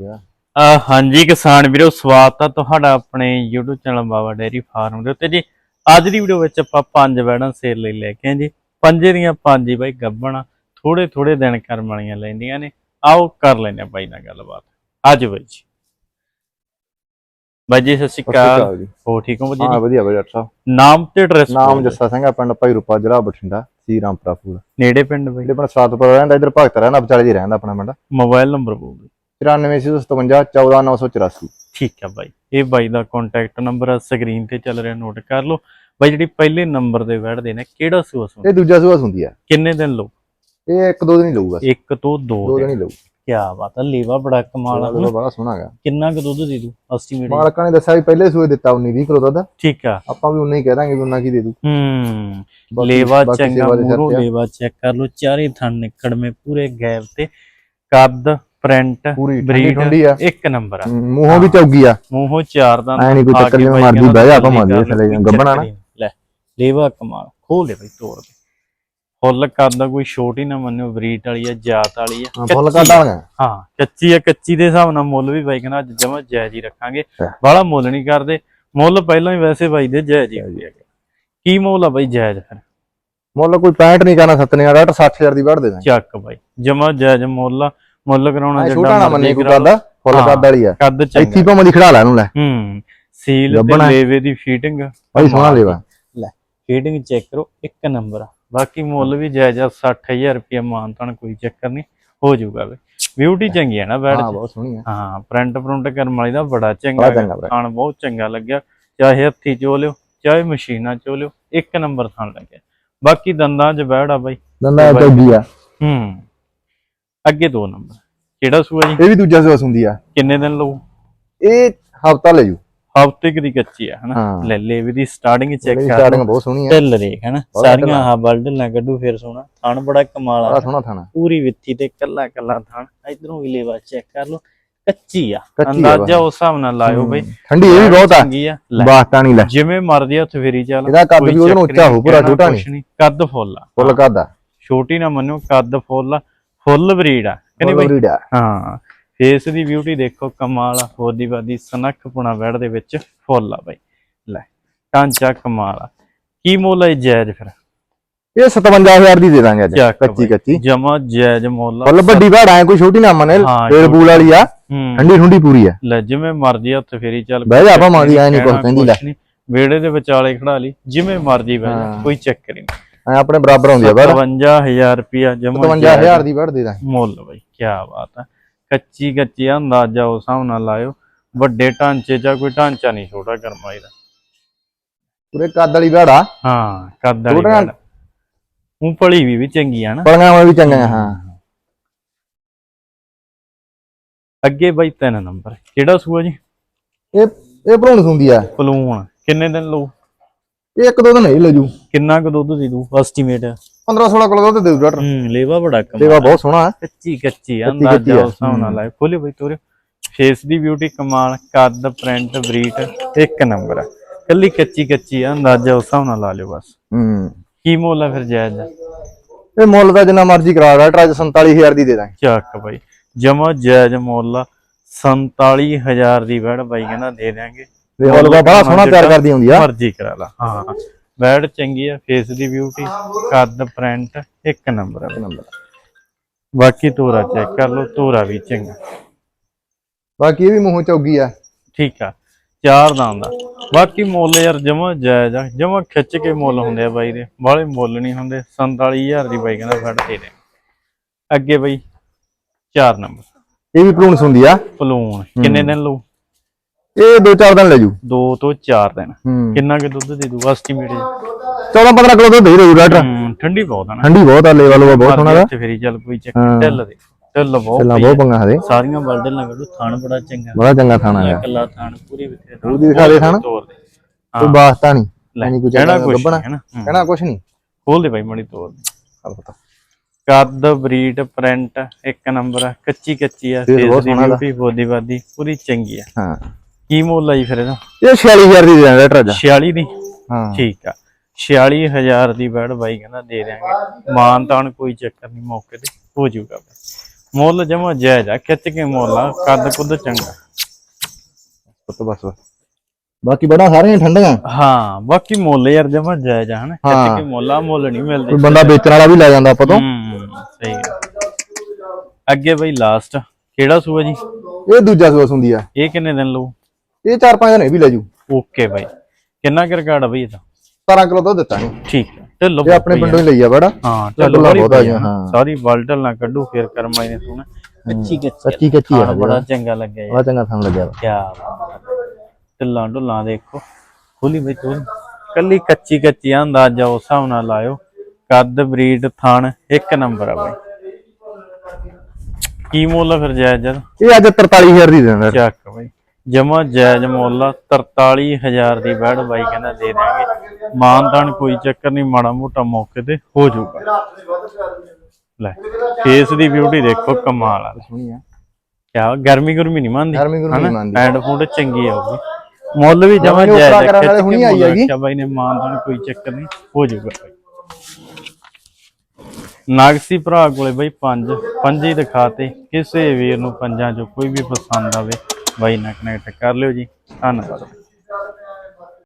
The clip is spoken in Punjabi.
ਅਹ ਹਾਂਜੀ ਕਿਸਾਨ ਵੀਰੋ ਸਵਾਗਤ ਆ ਤੁਹਾਡਾ ਆਪਣੇ YouTube channel Baba dairy farm ਦੇ ਉੱਤੇ ਜੀ। ਅੱਜ ਦੀ ਵੀਡੀਓ ਵਿੱਚ ਆਪਾਂ ਪੰਜ ਵੈੜਾਂ ਸੇਲ ਲਈ ਲੈ ਕੇ ਆਏ ਜੀ। ਪੰਜੇ ਦੀਆਂ ਪੰਜ ਹੀ ਬਾਈ ਗੱਬਣਾ ਥੋੜੇ ਥੋੜੇ ਦਿਨ ਕਰਮ ਵਾਲੀਆਂ ਲੈਂਦੀਆਂ ਨੇ। ਆਓ ਕਰ ਆ ਬਾਈ ਨਾਲ ਗੱਲਬਾਤ। ਅੱਜ ਬਾਈ ਜੀ। ਬਾਈ ਜੀ ਸਤਿ ਸ਼੍ਰੀ ਅਕਾਲ। ਜੀ। ਹੋ ਠੀਕ ਹੋ ਬਾਈ ਹਾਂ ਜੀ ਵਧੀਆ ਡਾਕਟਰ ਸਾਹਿਬ ਨਾਮ ਤੇ ਐਡਰੈਸ ਨਾਮ ਜੱਸਾ ਸਿੰਘ ਆ ਪਿੰਡ ਭਾਈ ਰੂਪਾ ਜ਼ਿਲ੍ਹਾ ਬਠਿੰਡਾ ਸੀ ਰਾਮਪੁਰਾ ਫੂਲ। ਨੇੜੇ ਪਿੰਡ ਬਾਈ? ਜਿਹੜੇ ਆਪਣਾ ਸਾਤਪੁਰ ਰਹਿੰਦਾ ਇਧਰ ਭਗਤ ਰਹਿੰਦਾ ਵਿਚਾਲੇ ਜੀ ਰਹਿੰਦਾ ਆਪਣਾ ਪਿੰਡ। ਮੋਬਾਈਲ ਨੰਬਰ ਬੋਲ ਦਿਓ 9457 14984 ਠੀਕ ਆ ਬਾਈ। ਇਹ ਬਾਈ ਦਾ ਕੰਟੈਕਟ ਨੰਬਰ ਆ ਸਕਰੀਨ ਤੇ ਚੱਲ ਰਿਹਾ ਨੋਟ ਕਰ ਲਓ। ਬਾਈ ਜਿਹੜੀ ਪਹਿਲੇ ਨੰਬਰ ਦੇ ਵੜਦੇ ਨੇ ਕਿਹੜਾ ਸੂਆ ਸੁਣ ਇਹ ਦੂਜਾ ਸੂਆ ਹੁੰਦੀ ਆ। ਕਿੰਨੇ ਦਿਨ ਲਓ ਇਹ ਇੱਕ ਦੋ ਦਿਨ ਹੀ ਲਊਗਾ। ਇੱਕ ਤੋਂ ਦੋ ਦੋ ਦਿਨ ਹੀ ਲਊ। ਕੀ ਬਾਤ ਆ ਲੇਵਾ ਬੜਾ ਕਮਾਲ ਆ? ਬੜਾ ਸੋਹਣਾ ਹੈਗਾ। ਕਿੰਨਾ ਕੁ ਦੁੱਧ ਦੇ ਦੂ ਐਸਟੀਮੇਟ ਮਾਲਕਾਂ ਨੇ ਦੱਸਿਆ ਵੀ ਪਹਿਲੇ ਸੂਏ ਦਿੱਤਾ 19 20 ਕਿਲੋ ਦੁੱਧ। ਠੀਕ ਆ। ਆਪਾਂ ਵੀ ਉਨਾ ਹੀ ਕਹਿ ਦਾਂਗੇ ਵੀ ਉਨਾ ਕੀ ਦੇ ਦੂ ਹੂੰ ਲੇਵਾ ਚੰਗਾ ਦੇ ਮੂਰੋ। ਲੇਵਾ ਚੈੱਕ ਕਰ ਲਓ ਚਾਰੇ ਥਣ ਨਿਕੜਵੇਂ ਪੂਰੇ ਗੈਪ ਤੇ। ਕੱਦ ਪ੍ਰਿੰਟ ਪੂਰੀ ਠੰਡੀ ਆ। ਇੱਕ ਨੰਬਰ ਆ। ਮੂੰਹੋਂ ਵੀ ਚੌਗੀ ਆ। ਮੂੰਹੋਂ ਚਾਰ ਦਾ ਐਂ ਨੀ ਕੋਈ ਚੱਕਰ ਜਿਵੇਂ ਮਰਜ਼ੀ ਬਹਿ ਜਾ, ਆਪਾਂ ਮੰਨ ਲਈਏ ਥੱਲੇ ਗੱਭਣਾ ਨਾ। ਲੈ ਲੇਵਾ ਕਮਾਲ ਖੋਲ ਦੇ ਬਈ ਤੋੜ ਦੇ ਫੁੱਲ ਕੱਦ ਕੋਈ ਛੋਟੀ ਨਾ ਮੰਨਿਓ ਬਰੀਡ ਵਾਲੀ ਆ ਜਾਤ ਵਾਲੀ ਆ ਫੁੱਲ ਹੋਣਾ। ਹਾਂ ਕੱਚੀ ਆ ਕੱਚੀ ਦੇ ਹਿਸਾਬ ਨਾਲ ਮੁੱਲ ਵੀ ਬਾਈ ਕਹਿੰਦਾ ਅੱਜ ਜਮਾ ਜਾਇਜ਼ ਹੀ ਰੱਖਾਂਗੇ। ਹਾਂ। ਬਾਹਲਾ ਮੁੱਲ ਨਹੀਂ ਕਰਦੇ। ਮੁੱਲ ਪਹਿਲਾਂ ਹੀ ਵੈਸੇ ਬਾਈ ਦੇ ਜਾਇਜ਼ ਹੀ ਹੁੰਦੇ ਹੈਗੇ। ਕੀ ਮੁੱਲ ਆ ਬਾਈ ਜਾਇਜ਼ ਫਿਰ? ਮੁੱਲ ਕੋਈ 65 ਨਹੀਂ ਕਰਨਾ 70 ਨਹੀਂ ਡਾਕਟਰ 60000 ਦੀ ਵੜ ਦੇ ਚੱਕ ਬਾਈ ਜਮਾ ਜਾਇਜ਼ ਮੁੱਲ ਆ। ਮੁੱਲ ਕਰਾਉਣਾ ਐ ਛੋਟਾ ਨਾ ਮੰਨੇ ਕੋਈ ਕਰਾ ਲਓ। ਕੱਦ ਫੁੱਲ। ਕੱਦ ਵਾਲੀ ਆ। ਕੱਦ ਇੱਥੇ ਚੰਗਾ। ਭਾਵੇਂ ਦੀ ਖੜਾ ਲੈ ਇਹਨੂੰ ਲੈ। ਹੂੰ ਸੀਲ ਤੇ। ਲੇਵੇ ਦੀ ਫੀਟਿੰਗ ਬੜੀ ਸੋਹਣਾ ਲੇਵਾ। ਫੀਟਿੰਗ ਚੈੱਕ ਕਰੋ ਇੱਕ ਨੰਬਰ ਆ। ਬਾਕੀ ਮੁੱਲ ਵੀ ਜਾਇਜ਼ ਆ 60000 ਰੁਪਏ ਮਾਨਤਾਨ ਕੋਈ ਚੱਕਰ ਨਹੀਂ ਹੋ ਜਾਊਗਾ ਵੇ। ਬਿਊਟੀ ਚੰਗੀ ਹੈ ਨਾ ਬੈਡ ਹਾਂ ਬਹੁਤ ਸੋਹਣੀ ਆ। ਹਾਂ ਪ੍ਰਿੰਟ ਪ੍ਰਿੰਟ ਕਰਨ ਵਾਲੀ ਦਾ ਬੜਾ ਚੰਗਾ ਬੜਾ ਚੰਗਾ। ਬੜਾ। ਥਣ ਬਹੁਤ ਚੰਗਾ ਲੱਗਿਆ। ਚਾਹੇ ਹੱਥੀ ਚੋ ਲਿਓ ਚਾਹੇ ਮਸ਼ੀਨਾਂ ਚੋ ਲਿਓ ਇੱਕ ਨੰਬਰ ਥਣ ਲੱਗਿਆ। ਬਾਕੀ ਦੰਦਾਂ 'ਚ ਬੈੜ ਆ ਬਾਈ। ਦੰਦਾ ਚੌਗੀ ਆ। ਹੂੰ। ਅੱਗੇ ਦੋ ਨੰਬਰ। ਕਿਹੜਾ ਸੂਆ ਜੀ? ਇਹ ਵੀ ਦੂਜਾ ਸੂਆ ਹੁੰਦੀ ਆ। ਕਿੰਨੇ ਦਿਨ ਲਊ? ਇਹ ਹਫਤਾ ਲੈ ਜੂ। ਹਫ਼ਤੇ ਕੁ ਦੀ ਕੱਚੀ ਆ ਹਨਾ? ਹਾਂ। ਲੈ ਲੈ ਵੀ ਦੀ ਸਟਾਰਟਿੰਗ ਚੈੱਕ ਕਰ ਸਟਾਰਟਿੰਗ ਬਹੁਤ ਸੋਹਣੀ ਆ। ਢਿੱਲ ਦੇਖ ਹਨਾ? ਸਾਰੀਆਂ। ਆਹ ਬਲਡਲਾਂ ਕੱਢੂ ਫਿਰ ਸੋਣਾ ਥਣ ਬੜਾ ਕਮਾਲ ਬੜਾ ਆ ਸੋਹਣਾ ਥਾਣਾ ਪੂਰੀ ਵਿੱਥੀ ਤੇ ਕੱਲਾ ਕੱਲਾ ਥਣ। ਇਧਰੋਂ ਵੀ ਲੇਵਾ ਚੈੱਕ ਕਰ ਲਓ। ਕੱਚੀ ਆ। ਆ ਅੰਦਾਜ਼ਾ। ਉਸ ਹਿਸਾਬ ਨਾਲ ਲਾਇਓ ਬਈ। ਠੰਡੀ ਇਹ ਵੀ ਬਹੁਤ ਆ। ਆ। ਬਾਤਾਂ ਨਹੀਂ ਲੈ। ਜਿਵੇਂ ਮਰਦੀ ਆ ਉੱਥੇ ਫੇਰੀ ਚੱਲ। ਇਹਦਾ ਕੱਦ ਵੀ ਚੱਕਰ ਉੱਚਾ ਨੀ, ਹੋਊ, ਪੂਰਾ ਛੋਟਾ ਕੁਛ ਨੀ, ਕੱਦ ਫੁੱਲ ਆ। ਫੁੱਲ ਕੱਦ ਆ। ਛੋਟੀ ਨਾ ਮੰਨੋ ਕੱਦ ਫੁੱਲ ਆ। ਫੁੱਲ ਬਰੀਡ ਆ ਕਹਿੰਦੇ ਬਈ? ਬਰੀਡ ਆ। ਹਾਂ ਫੇਸ ਦੀ ਬਿਊਟੀ ਦੇਖੋ ਕਮਾਲ ਆ ਹੋਦੀ ਬਾਦੀ ਸਨਖ ਪੁਣਾ ਵੜ ਦੇ ਵਿੱਚ ਫੁੱਲ ਆ ਬਾਈ। ਲੈ ਢਾਂਚਾ ਕਮਾਲ ਆ। ਕੀ ਮੁੱਲ ਹੈ ਜਾਇਜ਼ ਫਿਰ? ਇਹ 57000 ਦੀ ਦੇ ਦਾਂਗੇ ਅੱਜ ਕੱਚੀ ਕੱਚੀ। ਜਮਾ ਜਾਇਜ਼ ਮੁੱਲ। ਫੁੱਲ ਵੱਡੀ ਭਾੜ ਐ ਕੋਈ ਛੋਟੀ ਨਾ ਮੰਨੇ ਫੇਰ ਬੂਲ ਵਾਲੀ ਆ ਠੰਡੀ ਠੰਡੀ ਪੂਰੀ ਆ। ਲੈ ਜਿਵੇਂ ਮਰਜ਼ੀ ਆ ਉੱਥੇ ਫੇਰੀ ਚੱਲ ਬਹਿ ਜਾ ਆਪਾਂ ਮਾਦੀ ਐ ਨਹੀਂ ਕੁਝ ਕਹਿੰਦੀ ਲੈ। ਵਿਹੜੇ ਦੇ ਵਿਚਾਲੇ ਖੜਾ ਲਈ ਜਿਵੇਂ ਮਰਜ਼ੀ ਬਹਿ ਜਾ। ਕੋਈ ਚੱਕਰ ਨਹੀਂ। ਐ ਆਪਣੇ ਬਰਾਬਰ ਹੁੰਦੀ ਆ ਬਾੜ 55000 ਰੁਪਿਆ ਜਮਾ 57000 ਦੀ ਵੜ ਦੇ ਦਾਂਗੇ ਮੁੱਲ ਬਈ ਕੀ ਬਾਤ ਆ। ਕੱਚੀ ਕੱਚੀ ਆ ਅੰਦਾਜ਼ਾ ਉਸ ਹਿਸਾਬ ਨਾਲ ਲਾਇਓ। ਵੱਡੇ ਢਾਂਚੇ 'ਚ ਕੋਈ ਢਾਂਚਾ ਨਹੀਂ ਛੋਟਾ ਕਰਮਾਈ ਦਾ। ਪੂਰੇ ਕੱਦ ਵਾਲੀ ਵੜ ਆ ਹਾਂ ਕੱਦ ਵਾਲੀ ਛੋਟਾ- ਗੱਲ ਉਹ ਪਲੀ ਵੀ ਵੀ ਚੰਗੀ ਆ ਨਾ। ਪਲੀਆਂ ਵੀ ਚੰਗਾ ਹਾਂ। ਅੱਗੇ ਬਈ ਤਿੰਨ ਨੰਬਰ। ਕਿਹੜਾ ਸੂਆ ਜੀ? ਇਹ ਇਹ ਭਰੂਣ ਹੁੰਦੀ ਆ। ਪਲੂਣ। ਕਿੰਨੇ ਦਿਨ ਲਊ? ਇਹ ਇੱਕ ਦੋ ਦਿਨ ਹੀ ਲੈ ਜੂ। ਕਿੰਨਾ ਕੁ ਦੁੱਧ ਦੇ ਦੂ? ਐਸਟੀਮੇਟ 15 16 ਕਿਲੋ ਦੁੱਧ ਦੇ ਦੂ ਡਾਕਟਰ। ਹੂੰ ਲੇਵਾ ਬੜਾ ਕਮਾਲ ਸੇਵਾ ਬਹੁਤ ਸੋਹਣਾ ਆ ਕੱਚੀ ਕੱਚੀ ਆ ਅੰਦਾਜ਼ਾ। ਉਸ ਹਿਸਾਬ ਨਾਲ ਖੋਲੇ ਬਈ ਤੋਰੇ ਫੇਸ ਦੀ ਬਿਊਟੀ ਕਮਾਲ ਕੱਦ ਪ੍ਰਿੰਟ ਬਰੀਡ ਇੱਕ ਨੰਬਰ ਆ। ਕੱਲੀ ਕੱਚੀ ਕੱਚੀ ਆ ਅੰਦਾਜ਼ਾ ਉਸ ਹਿਸਾਬ ਨਾਲ ਲਾ ਲਿਓ ਬਸ। ਹੂੰ। ਕੀ ਮੁੱਲ ਆ ਫਿਰ ਜਾਇਜ਼? ਦਾ? ਇਹ ਮੁੱਲ ਦਾ ਜਿੰਨਾ ਮਰਜ਼ੀ ਕਰਾ ਡਾਕਟਰ ਅੱਜ 47000 ਦੀ ਦੇ ਦਾਂਗੇ। ਚੱਕ ਬਾਈ। ਜਮਾ ਜਾਇਜ਼ ਮੁੱਲ ਆ 47000 ਦੀ ਵੜ ਬਾਈ ਕਹਿੰਦਾ ਦੇ ਦਿਆਂਗੇ। ਦਾ ਬੜਾ ਸੋਹਣਾ ਤਿਆਰ ਕਰਦੀ ਹੁੰਦੀ ਆ। ਮਰਜ਼ੀ ਕਰਾ ਲਾ। ਹਾਂ। ਬੈਡ ਚੰਗੀ ਆ ਫੇਸ ਦੀ ਬਿਊਟੀ ਕੱਦ ਪ੍ਰਿੰਟ ਇੱਕ ਨੰਬਰ ਆ। ਨੰਬਰ ਬਾਕੀ ਤੋਰਾ ਚੈੱਕ ਕਰ ਲਓ ਤੋਰਾ ਵੀ ਚੰਗਾ। ਬਾਕੀ ਇਹ ਵੀ ਮੂੰਹੋਂ ਚੌਗੀ ਆ। ਠੀਕ ਆ ਚਾਰ ਦਾਂ ਦਾ ਬਾਕੀ ਮੁੱਲ ਯਾਰ ਜਮਾ ਜਾਇਜ਼ ਆ। ਜਮਾ ਖਿੱਚ ਕੇ ਮੁੱਲ ਹੁੰਦੇ ਆ ਬਾਈ ਦੇ। ਬਾਹਲੇ ਮੁੱਲ ਨਹੀਂ ਹੁੰਦੇ। 47000 ਦੀ ਬਾਈ ਕਹਿੰਦਾ ਫੜ ਦੇ ਦੇ। ਅੱਗੇ ਬਾਈ ਚਾਰ ਨੰਬਰ ਇਹ ਵੀ ਭਰੂਣ ਹੁੰਦੀ ਆ। ਪਲੂਣ ਕਿੰਨੇ ਦਿਨ ਲਊ? ਇਹ ਦੋ ਚਾਰ ਦਿਨ ਲੈ ਜੂ। ਦੋ ਤੋਂ ਚਾਰ ਦਿਨ। ਹੂੰ। ਕਿੰਨਾ ਕੁ ਦੁੱਧ ਦੇ ਦੂ ਐਸਟੀਮੇਟ 14 15 ਕਿਲੋ ਦੁੱਧ ਦੇ ਦੂ ਡਾਕਟਰ। ਹੂੰ ਠੰਡੀ ਬਹੁਤ ਆ ਨਾ। ਠੰਡੀ ਬਹੁਤ ਆ ਲੇਵਲ ਉਹ ਬਹੁਤ ਸੋਹਣਾ ਦਾ ਤੇ ਫੇਰੀ ਚੱਲ ਕੋਈ ਚੱਕ ਹਾਂ। ਢਿੱਲ ਦੇ। ਢਿੱਲ ਬਹੁਤ ਪਈ ਬਹੁਤ ਆ। ਪੰਗਾ ਹਦੇ ਸਾਰੀਆਂ ਬਲਡਲ ਨਾ ਕੱਢੋ ਥਾਣ ਬੜਾ ਚੰਗਾ। ਬੜਾ ਚੰਗਾ ਖਾਣਾ ਹੈ ਕੱਲਾ ਥਾਣ ਪੂਰੀ ਵਿਥੇ ਉਹਦੀ ਦਿਖਾ ਦੇ ਥਾਣ। ਤੋਰ ਦੇ। ਕੋਈ ਬਾਸਤਾ ਨਹੀਂ ਲੈ ਨਹੀਂ ਕੋਈ ਕਹਿਣਾ ਕੁਛ ਹੈ ਨਾ? ਹੂੰ। ਕਹਿਣਾ ਕੁਛ ਨਹੀਂ। ਖੋਲ ਦੇ ਬਾਈ ਮੜੀ ਤੋਰ ਦੇ। ਕੱਦ ਬਰੀਡ ਪ੍ਰਿੰਟ ਇੱਕ ਨੰਬਰ ਕੱਚੀ ਕੱਚੀ ਆ ਫੇਸ ਬਹੁਤ ਦੀ ਸੋਹਣਾ ਬਿਊਟੀ ਬੋਦੀ ਬਾਦੀ ਪੂਰੀ ਚੰਗੀ ਆ। ਹਾਂ। ਕੀ ਮੁੱਲ ਆ ਜੀ ਫਿਰ ਇਹਦਾ? ਇਹ 46000 ਦੀ ਦੇ ਦਾਂਗੇ ਡਾਕਟਰ ਅੱਜ 46 ਦੀ? ਹਾਂ। ਠੀਕ ਆ। 46000 ਦੀ ਬੈਡ ਬਾਈ ਕਹਿੰਦਾ ਦੇ ਦਿਆਂਗੇ। ਮਾਨ ਤਾਨ ਕੋਈ ਚੱਕਰ ਨਹੀਂ ਮੌਕੇ ਤੇ ਹੋ ਜਾਊਗਾ। ਮੁੱਲ ਜਮਾ ਜਾਇਜ਼ ਆ ਖਿੱਚ ਕੇ ਮੁੱਲ ਆ ਕੱਦ ਕੁੱਦ ਚੰਗਾ। ਬਸ ਬਸ। ਬਾਕੀ ਬੜਾ ਸਾਰੀਆਂ ਠੰਡੀਆਂ। ਹਾਂ ਬਾਕੀ ਮੁੱਲ ਯਾਰ ਜਮਾ ਜਾਇਜ਼ ਆ ਹਨ? ਖਿੱਚ। ਕੇ ਮੁੱਲ ਆ ਮੁੱਲ ਨਹੀਂ ਮਿਲਦੇ। ਕੋਈ ਬੰਦਾ ਵੇਚਣ ਵਾਲਾ ਵੀ ਲੈ ਜਾਂਦਾ ਆਪਾਂ ਤੋਂ। ਸਹੀ। ਅੱਗੇ ਬਈ ਲਾਸਟ ਕਿਹੜਾ ਸੂਆ ਜੀ? ਇਹ ਦੂਜਾ ਸੂਸ ਹੁੰਦੀ ਆ। ਇਹ ਕਿੰਨੇ ਦਿਨ ਲਊ? ਇਹ ਚਾਰ ਪੰਜ ਦਿਨ ਇਹ ਵੀ ਲੈ ਜੂ। ਓਕੇ ਬਾਈ। ਕਿੰਨਾ ਕੁ ਰਿਕਾਰਡ ਆ ਬਈ ਇਹਦਾ 17 ਕਿਲੋ ਤੋਂ ਦਿੱਤਾ ਨਹੀਂ ਠੀਕ ਹੈ। ਢਿੱਲੋ ਇਹ ਆਪਣੇ ਪਿੰਡੋਂ ਹੀ ਲਈ ਆ ਬੜਾ। ਹਾਂ ਢਿੱਲੋਂ ਬਹੁਤ ਆ। ਹਾਂ। ਸਾਰੀ ਬਲਟਲ ਨਾ ਕੱਢੂ ਫਿਰ ਕਰਮਾਈ ਨੇ ਸੁਣਾ ਕੱਚੀ ਕੱਚੀ ਕੱਚੀ ਕੱਚੀ ਆ ਬੜਾ। ਚੰਗਾ ਲੱਗਿਆ ਬੜਾ ਚੰਗਾ ਥਾਂ ਲੱਗਿਆ ਕਿਆ ਢਿੱਲਾਂ ਢੁੱਲਾਂ ਦੇਖੋ। ਖੁੱਲੀ ਬਈ ਤੂੰ ਕੱਲੀ ਕੱਚੀ ਕੱਚੀ ਆ ਅੰਦਾਜ਼ਾ ਉਸ ਹਿਸਾਬ ਨਾਲ ਲਾਇਓ। ਕੱਦ ਬਰੀਡ ਥਣ ਇੱਕ ਨੰਬਰ ਆ ਬਾਈ। ਕੀ ਮੁੱਲ ਫਿਰ ਜਾਇਜ਼ ਜਦ ਇਹ ਅੱਜ 43000 ਦੀ ਦਿੰਦਾ ਚੱਕ। ਜਮਾ ਜਾਇਜ਼ ਮੁੱਲ ਆ, 43000 ਦੀ ਬੈੜ ਬਾਈ ਕਹਿੰਦਾ ਦੇ ਦਾਂਗੇ ਮਾਨਦਾਨ ਕੋਈ ਚੱਕਰ ਨਹੀਂ ਮਾੜਾ ਮੋਟਾ ਮੌਕੇ ਤੇ ਹੋ ਜਾਊਗਾ। ਲੈ ਫੇਸ ਦੀ ਬਿਊਟੀ ਦੇਖੋ ਕਮਾਲ ਆ ਸੋਹਣੀ ਆ। ਕਿਆ ਗਰਮੀ ਗੁਰਮੀ ਨਹੀਂ ਮੰਨਦੀ? ਗਰਮੀ ਗੁਰਮੀ ਨਹੀਂ ਮੰਨਦੀ। ਐਂਡ ਫੂਡ ਚੰਗੀ ਆਊਗੀ ਮੁੱਲ ਵੀ ਜਮਾ ਜਾਇਜ਼ ਆ, ਕਰਨ ਵਾਲੇ ਹੁਣੀ ਆਈ ਹੈਗੀ। ਰੱਖਿਆ ਬਾਈ ਨੇ ਮਾਨਦਾਨ ਕੋਈ ਚੱਕਰ ਨਹੀਂ ਹੋ ਜਾਊਗਾ ਨਾਗਸੀ ਭਰਾ ਕੋਲੇ ਬਈ ਪੰਜ ਪੰਜ ਹੀ ਦਿਖਾਤੇ ਕਿਸੇ ਵੀਰ ਨੂੰ ਪੰਜਾਂ ਚੋਂ ਕੋਈ ਵੀ ਪਸੰਦ ਆਵੇ। ਬਾਈ ਨਾਲ ਕਨੈਕਟ ਕਰ ਲਿਓ ਜੀ। ਧੰਨਵਾਦ।